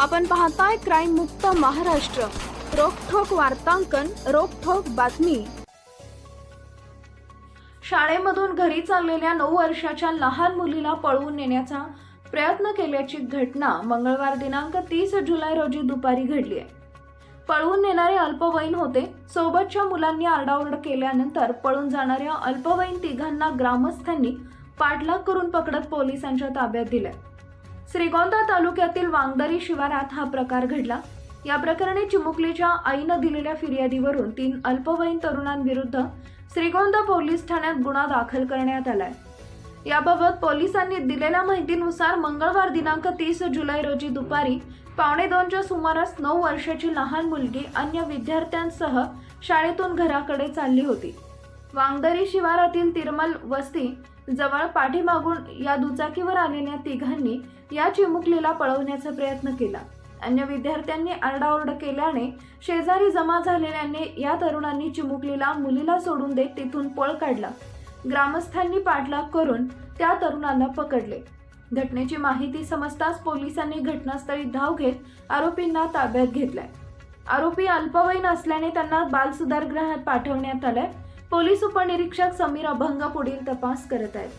आपण पाहताय क्राईम मुक्त महाराष्ट्र. रोखोक वार्तांकन रोखोक बातमी. शाळेमधून घरी चाललेल्या नऊ वर्षाच्या लहान मुलीला पळवून नेण्याचा प्रयत्न केल्याची घटना मंगळवार दिनांक तीस जुलै रोजी दुपारी घडली आहे. पळवून नेणारे अल्पवयीन होते. सोबतच्या मुलांनी आरडाओरड केल्यानंतर पळून जाणाऱ्या अल्पवयीन तिघांना ग्रामस्थांनी पाठलाग करून पकडत पोलिसांच्या ताब्यात दिल्या. श्रीगोंदा तालुक्यातील वांगदरी शिवारात हा प्रकार घडला. या प्रकरणी चिमुकलीच्या आईनं दिलेल्या फिर्यादीवरून तीन अल्पवयीन तरुणांविरुद्ध श्रीगोंदा पोलीस ठाण्यात गुन्हा दाखल करण्यात आलाय. याबाबत पोलिसांनी दिलेल्या माहितीनुसार मंगळवार दिनांक तीस जुलै रोजी दुपारी पावणे दोनच्या सुमारास नऊ वर्षाची लहान मुलगी अन्य विद्यार्थ्यांसह शाळेतून घराकडे चालली होती. वांगदरी शिवारातील तिरमल वस्ती जवळ पाठीमागून या दुचाकीवर आलेल्या तिघांनी या चिमुकलीला पळवण्याचा प्रयत्न केला. अन्य विद्यार्थ्यांनी आरडाओरड केल्याने शेजारी जमा झालेल्यांनी या तरुणांनी चिमुकलीला मुलीला सोडून देत तिथून पळ काढला. ग्रामस्थांनी पाठलाग करून त्या तरुणाला पकडले. घटनेची माहिती समजताच पोलिसांनी घटनास्थळी धाव घेत आरोपींना ताब्यात घेतलाय. आरोपी अल्पवयीन असल्याने त्यांना बाल सुधारगृहात पाठवण्यात आलंय. पोलीस उपनिरीक्षक समीर अभंग पुढील तपास करत आहेत.